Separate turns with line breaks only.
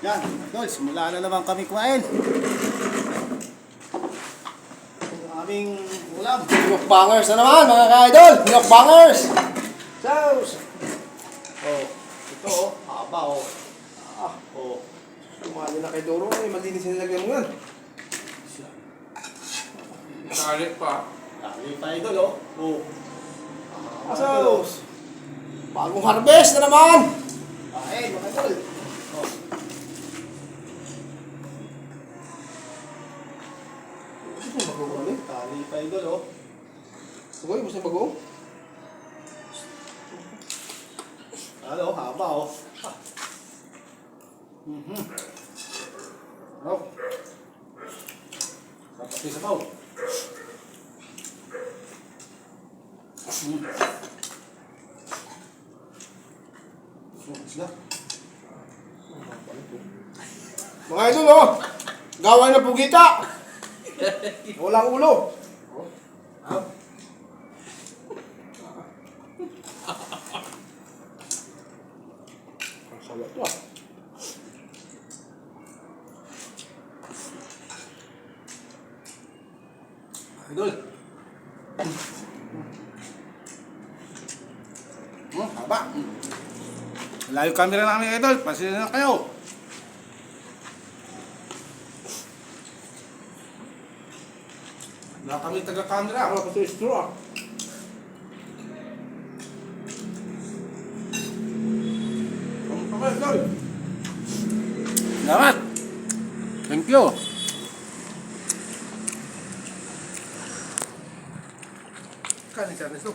Yan, idol, simula na naman kami kumain. Ang aming ulam.
Mukbangers na naman mga ka-idol! Mukbangers! Sauce!
Oh, ito oh, haba oh.
Ah,
Oh,
sumali na kay Doro. Eh, malinis yung nilagyan mo yan.
Kalit pa.
lagi pa idol oh. Oh. Ah.
Sauce! Bagong harvest na naman!
Kain, mga idol. Oh.
Gusto mo bago ano?
Tali pa idol oh.
Uy, gusto mo bago?
Ano, haba oh. Mhm. Oh. Dapat sa sabaw. Mm. Oh, sila.
Mga idol oh! Gaway na pugita! Walang ulo!
Ah.
Ang salat to ah.
Idol. Hmm, haba. Layo camera namin, idol. Pasensya na kayo. Wala kami taga-camera.
Ano kasi straw ah.
Salamat. Thank you. Kanin sa resto.